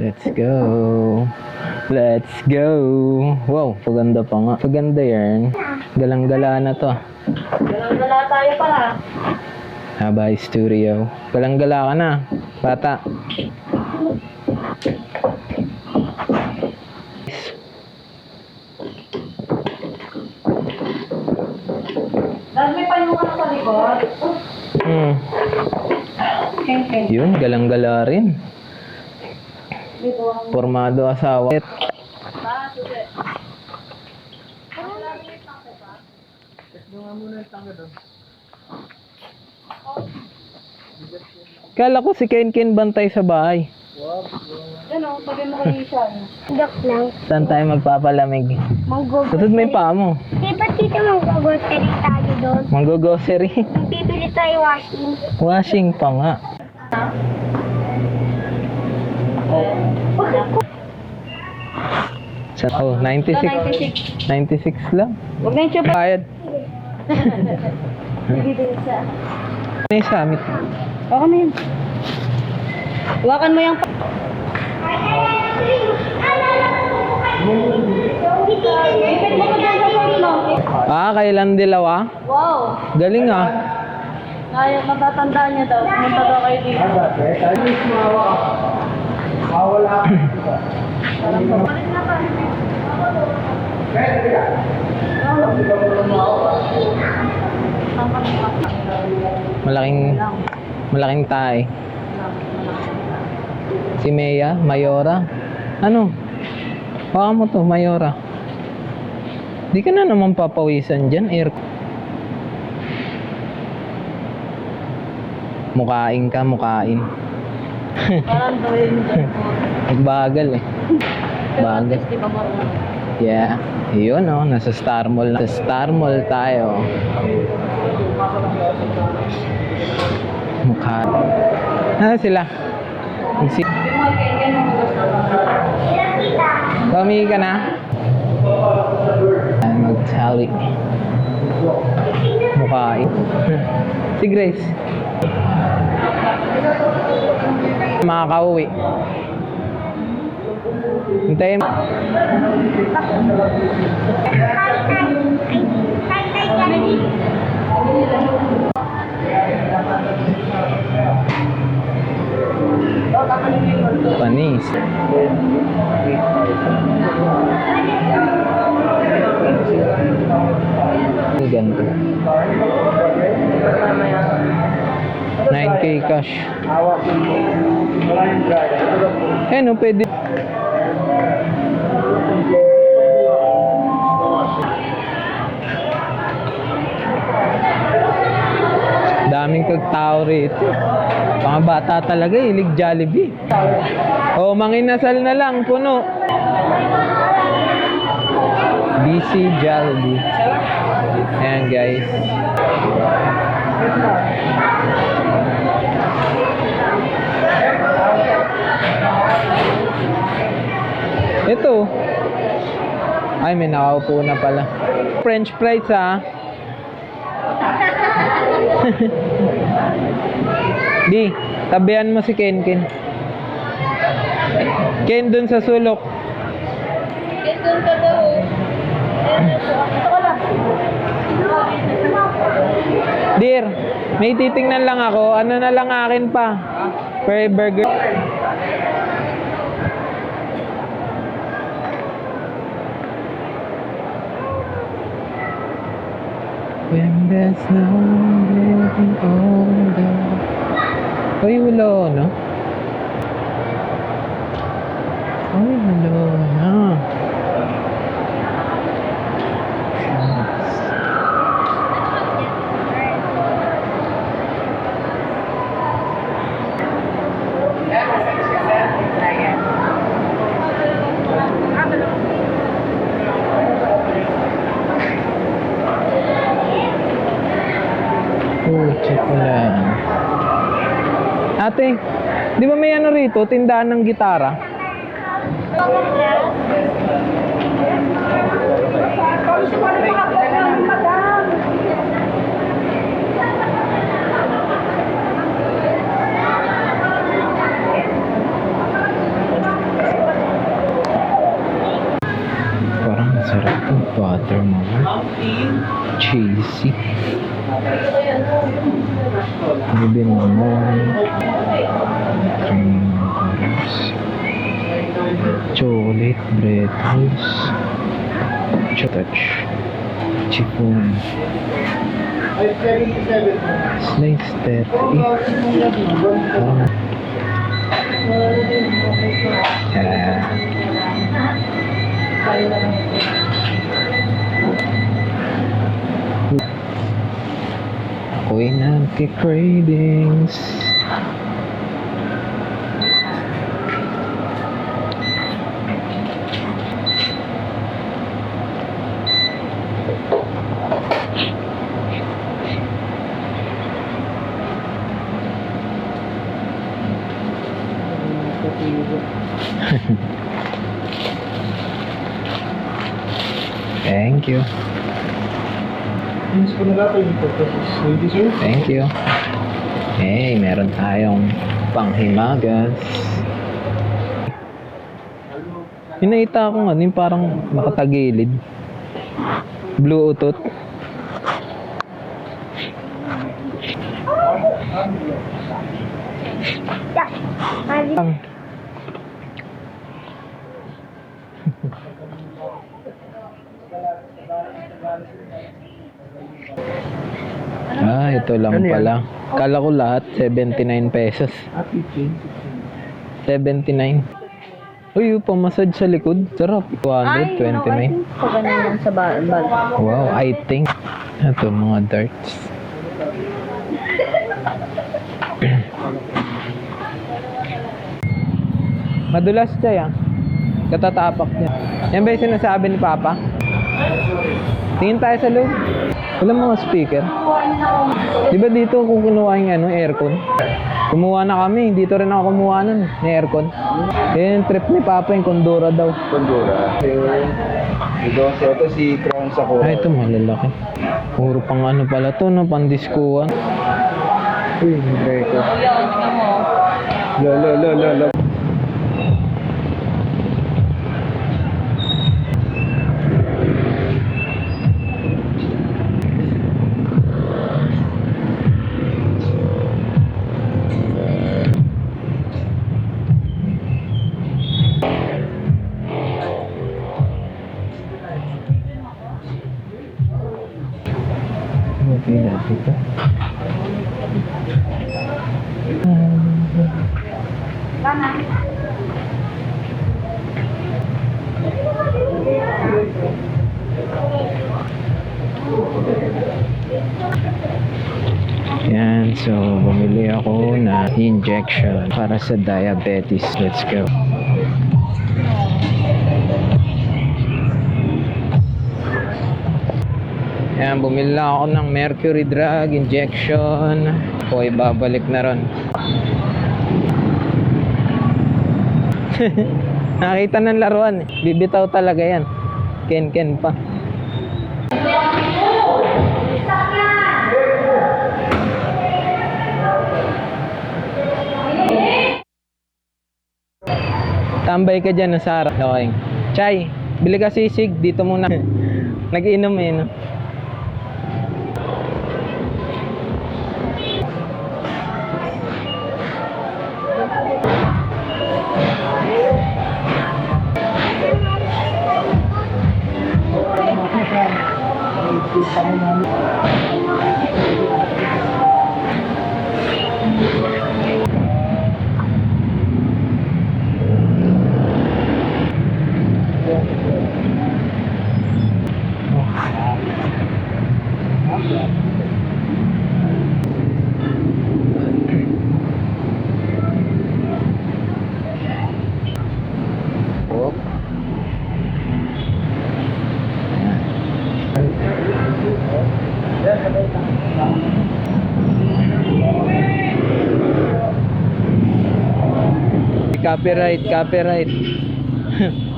Let's go. Let's go. Wow, paganda pa nga. Paganda yan. Galang-gala na to. Galang-gala tayo pala. Habay Studio. Galang-gala ka na, bata. Dahil may payungan sa likod. Hmm. Yun, galang-gala rin. Formado asawa. Kala ko si Ken Ken bantay sa bahay. Yan o, sabi mo kay Isha. Joke lang. Saan tayo magpapalamig? Manggogo. Ba't may paa mo? Di ba dito manggogotery tayo doon? Manggo-grocery. Bibili tayo washing. Washing pa nga. Sa, oh, 96. 96 lang. Huwag na yung chupa. Bayad. Sige din sa... May summit. Baka na yun. Huwakan mo yung... sa phone mo. Ah, kailan dilawa? Wow. Galing ah. Kaya matatandaan niya daw. Pumunta daw kayo dito. Malaking malaking tae. Si Mea, Mayora. Ano? Baka mo to, Mayora. Di ka na naman papawisan dyan, air. Mukain ka, mukain. Parang gawin. Nagbagal eh. Bagal. Yeah. Yun oh, nasa Star Mall na. Sa Star Mall tayo. Mukha. Ano sila? Magsi- Pamili ka na? Ay, Mag-sali. Mukhain. si Grace. Makakauwi. Hintayin. Panis. Ang Ganito. 9k cash. Eh no, pwede. Daming kagtao rito. Mga bata talaga, ilig Jollibee. O, manginasal na lang, puno. BC Jollibee. Ayan guys. Ito. Ay, may nakaupo na pala. French fries ah. Di, tabihan mo si Ken Ken. Ken dun sa sulok. Ka daw. Ito ka lang. Dear, may titingnan lang ako. Ano na lang akin pa? Per burger. When there's no getting older. Uy, wala no? Uy, wala Ate, di ba may ano rito, tindahan ng gitara? Parang sarap to. Butter mama. Cheesy. Bibin mo. Chocolate breadballs. Touch. Chiffon. Slice 30. Um, yeah. Ako'y nagki-cravings. Thank you. Miss ko na dapat yung purposes. Ready, sir? Thank you. Hey, meron tayong panghimagas. Hinaita ko nga, yung parang makatagilid. Yeah. Mali. Ang Ah, ito lang Ano pala. Kala ko lahat 79 pesos. Ah, 15. 79. Uy, pamassage sa likod. Sarap. 229. Sa ganun lang sa ba- bag. Wow, I think. Ito, mga darts. Madulas siya yan. Katatapak niya. Yan ba yung sinasabi ni Papa? Tingin tayo sa loob. Wala mga speaker. Di ba dito kung kinuha yung ano, aircon? Kumuha na kami. Dito rin ako kumuha nun, ng aircon. Yan yung trip ni Papa, yung Condora daw. Pandora. Ito, so ito si Crown sa Ay, ito malalaki. Puro pang ano pala to, no? Pandiskuhan. Uy, Greco. La la la la la. Okay injection para sa diabetes. Let's go. Yan, bumili lang ako ng mercury drug injection. O, ibabalik na ron. Nakita ng laruan. Bibitaw talaga yan. Ken-ken pa. Tambay ka dyan, Sara. Okay. Chay, bili ka sisig. Dito muna. Nag-inom eh, no? Oop. Copyright, copyright.